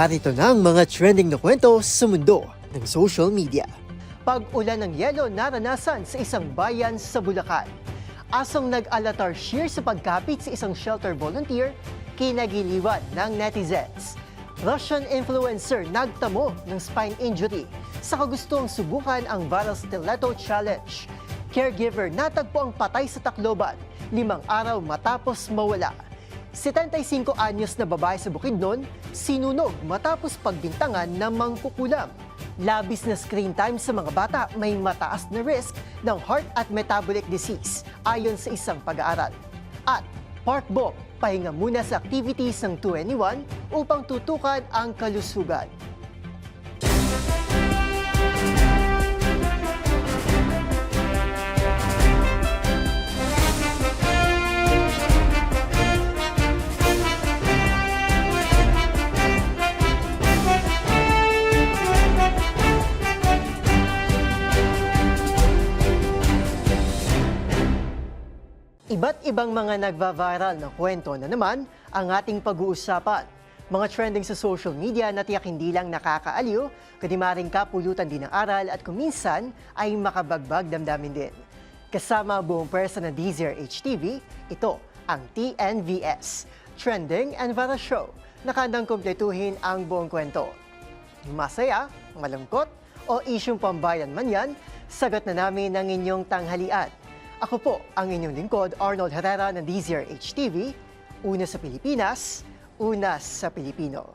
Narito na ang mga trending na kwento sa mundo ng social media. Pag-ulan ng yelo naranasan sa isang bayan sa Bulacan. Asong nag-alatar sheer sa pagkapit sa isang shelter volunteer, kinagiliwan ng netizens. Russian influencer nagtamo ng spine injury sa kagustong subukan ang viral stiletto challenge. Caregiver natagpo ang patay sa Tacloban, limang araw matapos mawala. 75 anyos na babae sa Bukidnon, sinunog matapos pagbintangan ng mangkukulam. Labis na screen time sa mga bata may mataas na risk ng heart at metabolic disease ayon sa isang pag-aaral. At Park Bop, pahinga muna sa activities ng 2NE1 upang tutukan ang kalusugan. Ibang mga nagva-viral na kwento na naman ang ating pag-uusapan. Mga trending sa social media na tiyak hindi lang nakakaaliw, kundi maring kapulutan din ng aral at kuminsan ay makabagbag damdamin din. Kasama buong pwersa ng DZR HTV, ito ang TNVS, Trending and Viral Show, na kandang kumpletuhin ang buong kwento. Masaya, malungkot, o isyong pambayan man yan, sagot na namin ng inyong tanghalian. Ako po ang inyong lingkod, Arnold Herrera ng DZRH TV. Una sa Pilipinas, una sa Pilipino.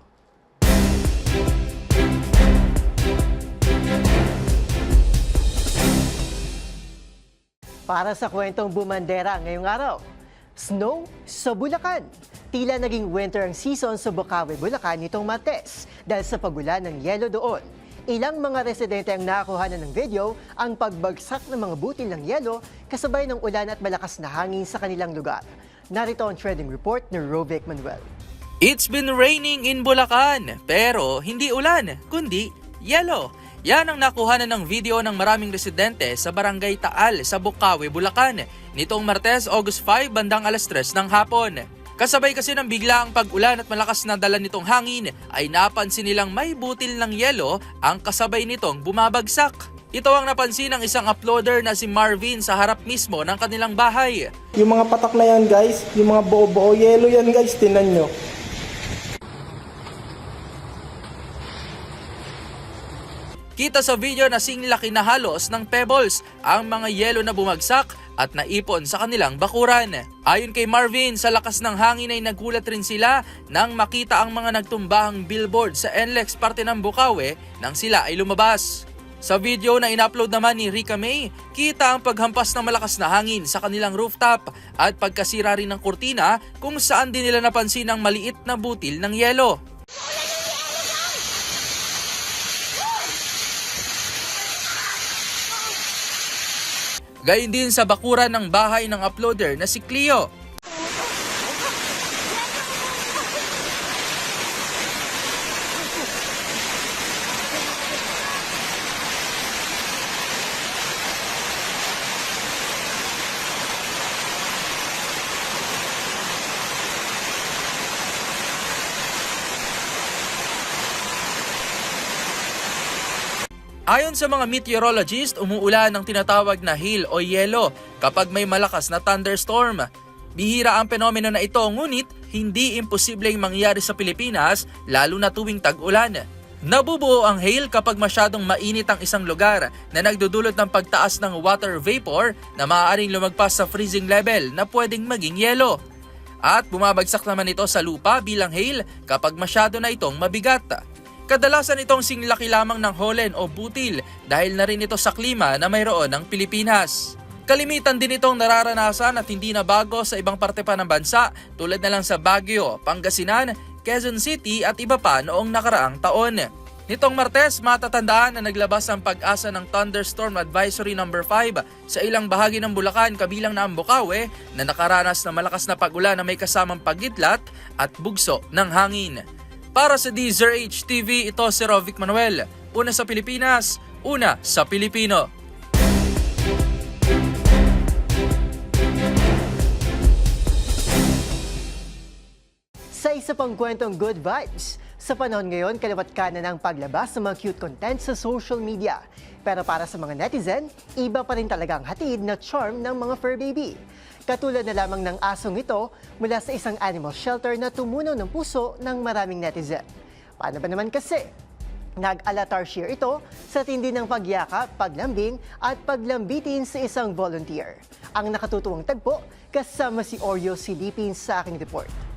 Para sa kwentong bumandera ngayong araw, snow sa Bulacan. Tila naging winter ang season sa Bukawi, Bulacan nitong Martes dahil sa pagulan ng yelo doon. Ilang mga residente ang nakakuha ng video ang pagbagsak ng mga butil ng yelo kasabay ng ulan at malakas na hangin sa kanilang lugar. Narito ang trending report ni Rovic Manuel. It's been raining in Bulacan, pero hindi ulan, kundi yellow. Yan ang nakuha ng video ng maraming residente sa Barangay Taal sa Bukawi, Bulacan nitong Martes, August 5, bandang alas 3 ng hapon. Kasabay kasi ng bigla ang pag-ulan at malakas na dala nitong hangin ay napansin nilang may butil ng yelo ang kasabay nitong bumabagsak. Ito ang napansin ng isang uploader na si Marvin sa harap mismo ng kanilang bahay. Yung mga patak na yan guys, yung mga buo-buo yellow yan guys, tinan nyo. Kita sa video na singlaki na halos ng pebbles ang mga yelo na bumagsak at naipon sa kanilang bakuran. Ayon kay Marvin, sa lakas ng hangin ay nagulat rin sila nang makita ang mga nagtumbahang billboard sa NLEX parte ng Bukawi nang sila ay lumabas. Sa video na in-upload naman ni Rika May, kita ang paghampas ng malakas na hangin sa kanilang rooftop at pagkasira rin ng kurtina kung saan din nila napansin ang maliit na butil ng yelo. Gayun din sa bakuran ng bahay ng uploader na si Cleo. Ayon sa mga meteorologist, umuulan ng tinatawag na hail o yelo kapag may malakas na thunderstorm. Bihira ang penomeno na ito ngunit hindi imposibleng mangyari sa Pilipinas lalo na tuwing tag-ulan. Nabubuo ang hail kapag masyadong mainit ang isang lugar na nagdudulot ng pagtaas ng water vapor na maaaring lumagpas sa freezing level na pwedeng maging yelo. At bumabagsak naman ito sa lupa bilang hail kapag masyado na itong mabigat. Kadalasan itong singlaki lamang ng holen o butil dahil na rin ito sa klima na mayroon ng Pilipinas. Kalimitan din itong nararanasan at hindi na bago sa ibang parte pa ng bansa tulad na lang sa Baguio, Pangasinan, Quezon City at iba pa noong nakaraang taon. Nitong Martes, matatandaan na naglabas ang pag-asa ng Thunderstorm Advisory No. 5 sa ilang bahagi ng Bulacan kabilang na ang Bukawi na nakaranas ng malakas na pag-ulan na may kasamang pagitlat at bugso ng hangin. Para sa DZRH TV, ito si Rovic Manuel. Una sa Pilipinas, una sa Pilipino. Sa isa pang kwentong good vibes, Sa panahon ngayon, kaliwat ka na ng paglabas ng mga cute content sa social media. Pero para sa mga netizen, iba pa rin talaga ang hatid na charm ng mga fur baby. Katulad na lamang ng asong ito mula sa isang animal shelter na tumunaw ng puso ng maraming netizen. Paano ba naman kasi? Nag-alatar share ito sa tindi ng pagyakap, paglambing at paglambitin sa isang volunteer. Ang nakatutuwang tagpo kasama si Oreo Silipin sa aking report.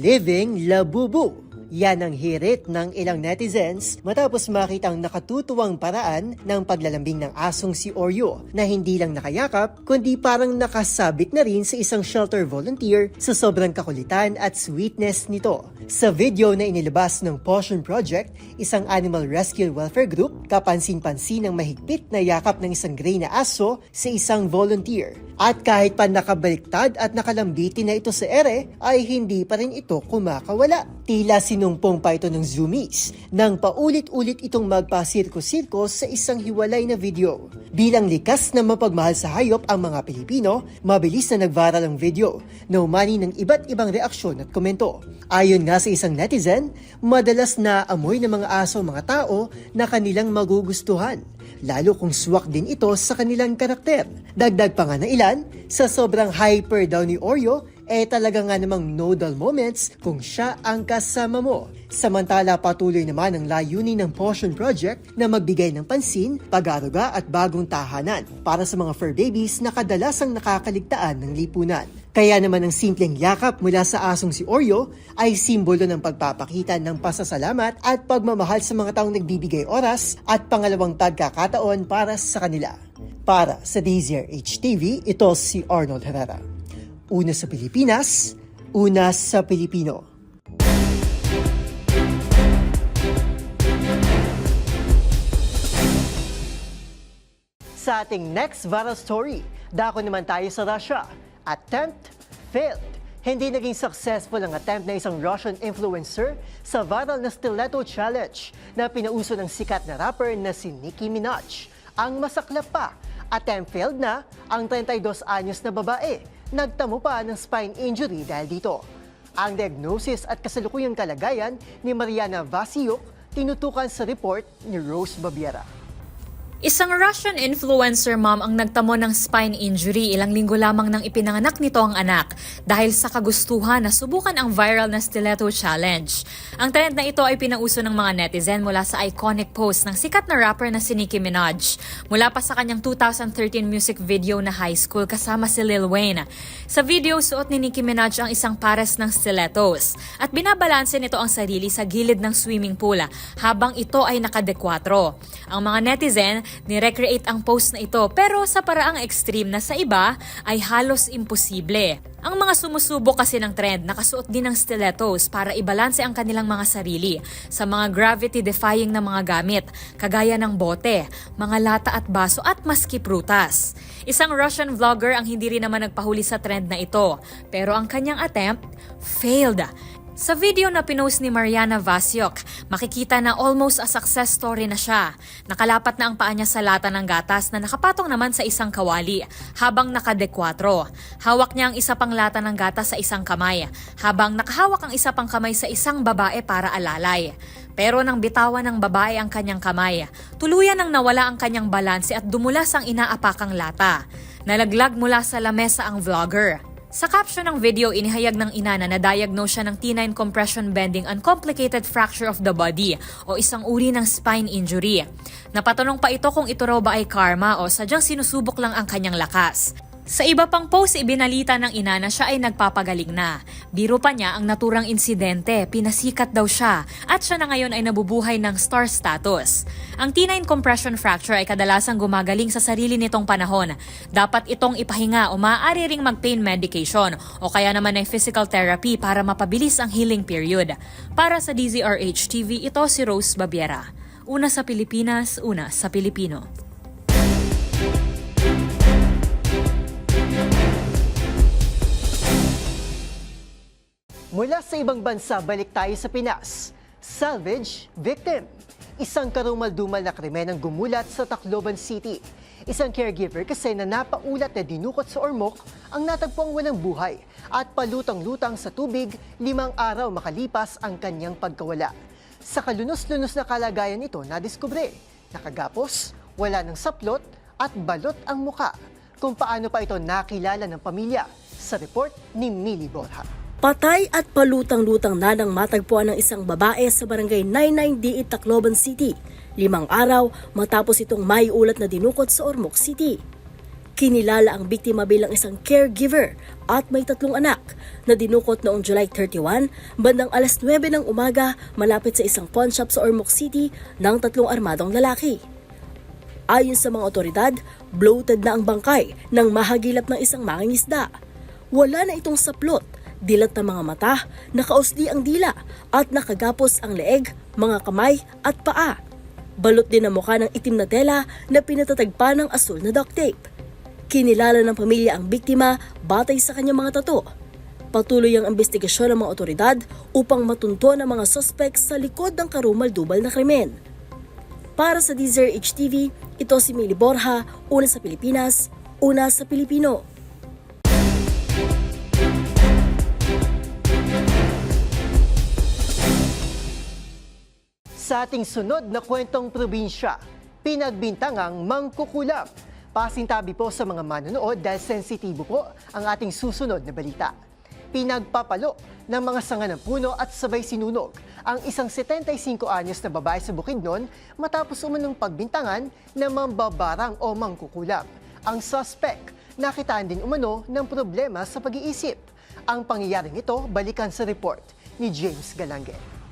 Living Labubu. Yan ang hirit ng ilang netizens matapos makita ang nakatutuwang paraan ng paglalambing ng asong si Oreo na hindi lang nakayakap kundi parang nakasabit na rin sa isang shelter volunteer sa sobrang kakulitan at sweetness nito. Sa video na inilabas ng Potion Project, isang animal rescue welfare group, kapansin-pansin ang mahigpit na yakap ng isang gray na aso sa isang volunteer. At kahit pa nakabaliktad at nakalambitin na ito sa ere, ay hindi pa rin ito kumakawala. Tila sinumpong pa ito ng zoomies nang paulit-ulit itong magpasirko-sirko sa isang hiwalay na video. Bilang likas na mapagmahal sa hayop ang mga Pilipino, mabilis na nag-viral ang video na umani ng iba't ibang reaksyon at komento. Ayon nga sa isang netizen, madalas na amoy ng mga aso mga tao na kanilang magugustuhan lalo kung swak din ito sa kanilang karakter. Dagdag pa nga na ilan, sa sobrang hyper daw ni Oreo, eh talaga nga namang nodal moments kung siya ang kasama mo. Samantala patuloy naman ang layunin ng Potion Project na magbigay ng pansin, pag-aruga at bagong tahanan para sa mga fur babies na kadalasang nakakaligtaan ng lipunan. Kaya naman ang simpleng yakap mula sa asong si Oreo ay simbolo ng pagpapakita ng pasasalamat at pagmamahal sa mga taong nagbibigay oras at pangalawang pagkakataon para sa kanila. Para sa DZR HTV, ito si Arnold Herrera. Una sa Pilipinas, una sa Pilipino. Sa ating next viral story, dako naman tayo sa Russia. Attempt failed. Hindi naging successful ang attempt ng isang Russian influencer sa viral na Stiletto Challenge na pinauso ng sikat na rapper na si Nicki Minaj. Ang masaklap pa, attempt failed na ang 32 anyos na babae. Nagtamo pa ng spine injury dahil dito. Ang diagnosis at kasalukuyang kalagayan ni Mariana Vasiuk tinutukan sa report ni Rose Babiera. Isang Russian influencer mom ang nagtamo ng spine injury ilang linggo lamang nang ipinanganak nito ang anak dahil sa kagustuhan na subukan ang viral na stiletto challenge. Ang trend na ito ay pinauso ng mga netizen mula sa iconic post ng sikat na rapper na si Nicki Minaj mula pa sa kanyang 2013 music video na high school kasama si Lil Wayne. Sa video, suot ni Nicki Minaj ang isang pares ng stilettos at binabalanse nito ang sarili sa gilid ng swimming pool habang ito ay nakadekwatro. Ang mga netizen ni-recreate ang post na ito pero sa paraang extreme na sa iba ay halos imposible. Ang mga sumusubok kasi ng trend nakasuot din ng stilettos para ibalanse ang kanilang mga sarili sa mga gravity-defying na mga gamit kagaya ng bote, mga lata at baso at maski prutas. Isang Russian vlogger ang hindi rin naman nagpahuli sa trend na ito pero ang kanyang attempt failed. Sa video na pinost ni Mariana Vasiok, makikita na almost a success story na siya. Nakalapat na ang paa niya sa lata ng gatas na nakapatong naman sa isang kawali habang nakadekwatro. Hawak niya ang isa pang lata ng gatas sa isang kamay habang nakahawak ang isa pang kamay sa isang babae para alalay. Pero nang bitawan ng babae ang kanyang kamay, tuluyan nang nawala ang kanyang balanse at dumulas ang inaapakang lata. Nalaglag mula sa lamesa ang vlogger. Sa caption ng video, inihayag ng ina na na-diagnose siya ng T9 compression bending uncomplicated fracture of the body o isang uri ng spine injury. Napatanong pa ito kung ito raw ba ay karma o sadyang sinusubok lang ang kanyang lakas. Sa iba pang post, ibinalita ng ina na siya ay nagpapagaling na. Biro pa niya ang naturang insidente, pinasikat daw siya, at siya na ngayon ay nabubuhay ng star status. Ang T9 compression fracture ay kadalasang gumagaling sa sarili nitong panahon. Dapat itong ipahinga o maaari ring mag-pain medication o kaya naman ay physical therapy para mapabilis ang healing period. Para sa DZRH TV, ito si Rose Babiera. Una sa Pilipinas, una sa Pilipino. Sa ibang bansa, balik tayo sa Pinas. Salvage victim. Isang karumal-dumal na krimen ang gumulat sa Tacloban City. Isang caregiver kasi na napaulat na dinukot sa ormok ang natagpuang walang buhay at palutang-lutang sa tubig limang araw makalipas ang kanyang pagkawala. Sa kalunos-lunos na kalagayan ito, nadiskubre, nakagapos, wala ng saplot at balot ang muka. Kung paano pa ito nakilala ng pamilya sa report ni Millie Borja. Patay at palutang-lutang na nang matagpuan ng isang babae sa barangay 99D Tacloban City. Limang araw matapos itong may ulat na dinukot sa Ormoc City. Kinilala ang biktima bilang isang caregiver at may tatlong anak na dinukot noong July 31 bandang alas 9 ng umaga malapit sa isang pawn shop sa Ormoc City ng tatlong armadong lalaki. Ayon sa mga otoridad, bloated na ang bangkay nang mahagilap ng isang mangingisda. Wala na itong saplot, dilat na mga mata, nakausli ang dila at nakagapos ang leeg, mga kamay at paa. Balot din ang mukha ng itim na tela na pinatatagpa ng asul na duct tape. Kinilala ng pamilya ang biktima batay sa kanyang mga tato. Patuloy ang investigasyon ng mga otoridad upang matunto ang mga suspect sa likod ng karumal-dubal na krimen. Para sa Deezer HTV, ito si Mili Borja, una sa Pilipinas, una sa Pilipino. Sa ating sunod na kwentong probinsya, pinagbintangang mangkukulam. Pasintabi po sa mga manonood dahil sensitibo po ang ating susunod na balita. Pinagpapalo ng mga sanga ng puno at sabay sinunog ang isang 75 anyos na babae sa Bukidnon matapos umunong pagbintangan na mambabarang o mangkukulam. Ang suspect, nakitaan din umano ng problema sa pag-iisip. Ang pangyayaring ito, balikan sa report ni James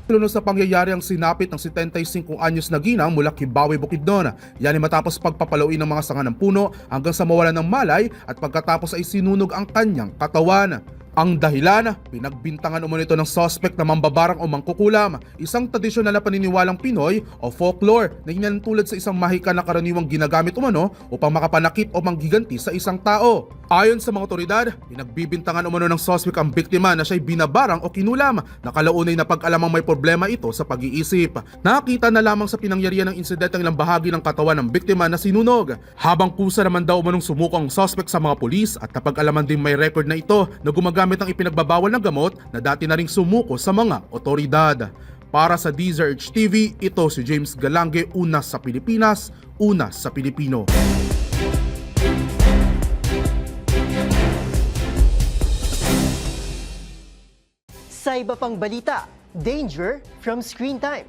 Lunos sa pangyayari ang sinapit ng 75 anyos na ginang mula Kibawe, Bukidnon. Yan ay matapos pagpapalawin ng mga sanga ng puno hanggang sa mawalan ng malay at pagkatapos ay sinunog ang kanyang katawan. Ang dahilan, pinagbintangan umano ito ng suspect na mambabarang o mangkukulam, isang tradisyonal na paniniwalang Pinoy o folklore na hinantulad sa isang mahika na karaniwang ginagamit umano upang makapanakip o manggiganti sa isang tao. Ayon sa mga otoridad, pinagbibintangan umano ng suspect ang biktima na siya'y binabarang o kinulam na kalaunay na pag-alamang may problema ito sa pag-iisip. Nakita na lamang sa pinangyarihan ng insidente ang ilang bahagi ng katawan ng biktima na sinunog. Habang kusa naman daw umanong sumuko ang suspect sa mga pulis at napag-alaman din may record na ito na gumagamit ng ipinagbabawal na gamot na dati na ring sumuko sa mga otoridad. Para sa Deezer TV, ito si James Galange, una sa Pilipinas, una sa Pilipino. Sa iba pang balita, danger from screen time.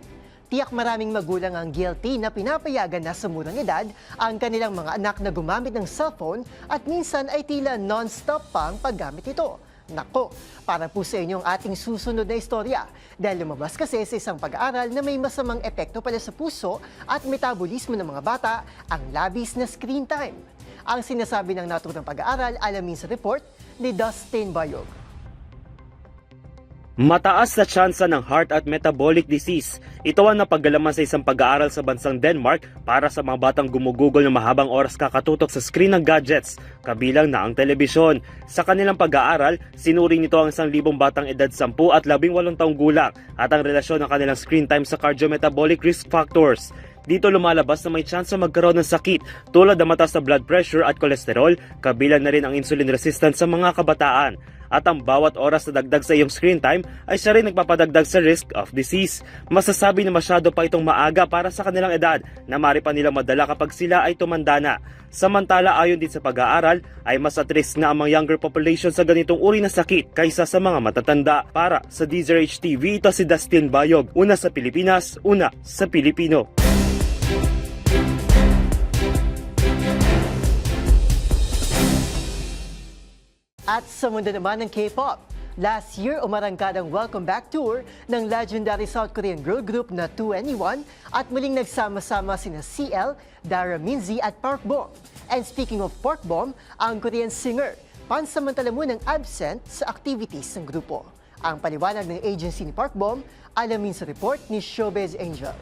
Tiyak maraming magulang ang guilty na pinapayagan na sa murang edad ang kanilang mga anak na gumamit ng cellphone at minsan ay tila non-stop pa ang paggamit ito. Nako, para po sa inyo ang ating susunod na istorya. Dahil lumabas kasi sa isang pag-aaral na may masamang epekto pala sa puso at metabolismo ng mga bata ang labis na screen time. Ang sinasabi ng naturang pag-aaral alamin sa report ni Dustin Bayog. Mataas na tsansa ng heart at metabolic disease. Ito ang napagalaman sa isang pag-aaral sa bansang Denmark para sa mga batang gumugugol ng mahabang oras kakatutok sa screen ng gadgets, kabilang na ang telebisyon. Sa kanilang pag-aaral, sinuri nito ang isang libong batang edad 10 at 18 taong gulang at ang relasyon ng kanilang screen time sa cardiometabolic risk factors. Dito lumalabas na may tsansa magkaroon ng sakit tulad ng mataas na blood pressure at kolesterol, kabilang na rin ang insulin resistance sa mga kabataan. At ang bawat oras na dagdag sa iyong screen time ay siya rin nagpapadagdag sa risk of disease. Masasabi na masyado pa itong maaga para sa kanilang edad na mari pa nilang madala kapag sila ay tumanda na. Samantala ayon din sa pag-aaral ay mas at risk na ang mga younger population sa ganitong uri na sakit kaysa sa mga matatanda. Para sa Deezer TV, ito si Dustin Bayog. Una sa Pilipinas, una sa Pilipino. At sa mundo naman ng K-pop, last year umarangkad ang Welcome Back Tour ng legendary South Korean girl group na 2NE1 at muling nagsama-sama sina CL, Dara Minzy at Park Bom. And speaking of Park Bom, ang Korean singer, pansamantala munang absent sa activities ng grupo. Ang paliwanag ng agency ni Park Bom, alamin sa report ni Showbiz Angel.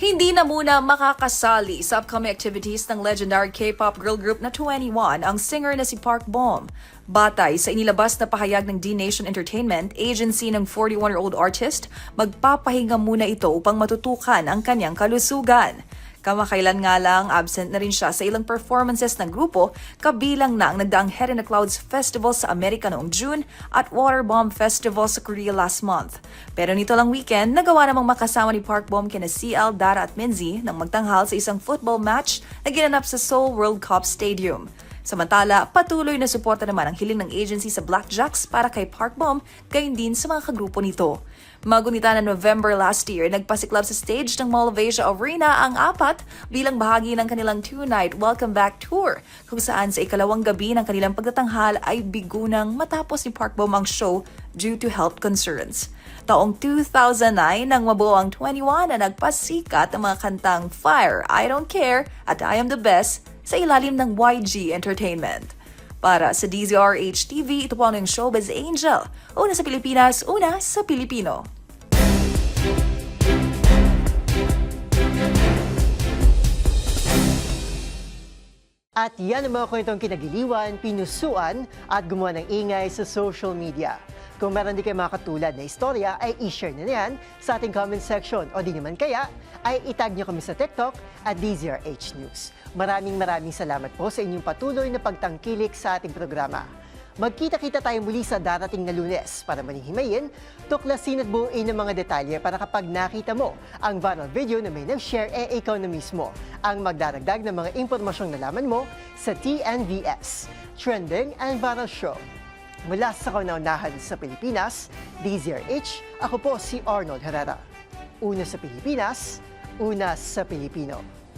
Hindi na muna makakasali sa upcoming activities ng legendary K-pop girl group na 21 ang singer na si Park Bom. Batay sa inilabas na pahayag ng D-Nation Entertainment, agency ng 41-year-old artist, magpapahinga muna ito upang matutukan ang kanyang kalusugan. Kamakailan nga lang, absent na rin siya sa ilang performances ng grupo, kabilang na ang nagdaang Head in the Clouds Festival sa Amerika noong June at Waterbomb Festival sa Korea last month. Pero nito lang weekend, nagawa namang makasama ni Park Bom kina CL, Dara at Minzy nang magtanghal sa isang football match na ginanap sa Seoul World Cup Stadium. Samantala, patuloy na suporta naman ang hiling ng agency sa Blackjacks para kay Park Bom, gayon din sa mga kagrupo nito. Magunita na November last year, nagpasiklab sa stage ng Mall of Asia Arena ang apat bilang bahagi ng kanilang two-night Welcome Back Tour, kung saan sa ikalawang gabi ng kanilang pagtatanghal ay bigunang matapos ni Park Bom ang show due to health concerns. Taong 2009 nang mabuo ang 21 na nagpasikat ang mga kantang Fire, I Don't Care at I Am The Best sa ilalim ng YG Entertainment. Para sa DZRH TV, ito po ang Showbiz Angel. Una sa Pilipinas, una sa Pilipino. At yan ang mga kwentong kinagiliwan, pinusuan at gumawa ng ingay sa social media. Kung meron di kayo mga katulad na istorya, ay i-share na yan sa ating comment section. O di naman kaya, ay itag nyo kami sa TikTok at DZRH News. Maraming maraming salamat po sa inyong patuloy na pagtangkilik sa ating programa. Magkita-kita tayo muli sa darating na lunes para manihimayin, tuklasin at buuin ng mga detalye para kapag nakita mo ang viral video na may nag-share, eh ikaw na mismo ang magdaragdag ng mga impormasyong nalaman mo sa TNVS, Trending and Viral Show. Mula sa kaunaunahan sa Pilipinas, DZRH, ako po si Arnold Herrera. Una sa Pilipinas, una sa Pilipino.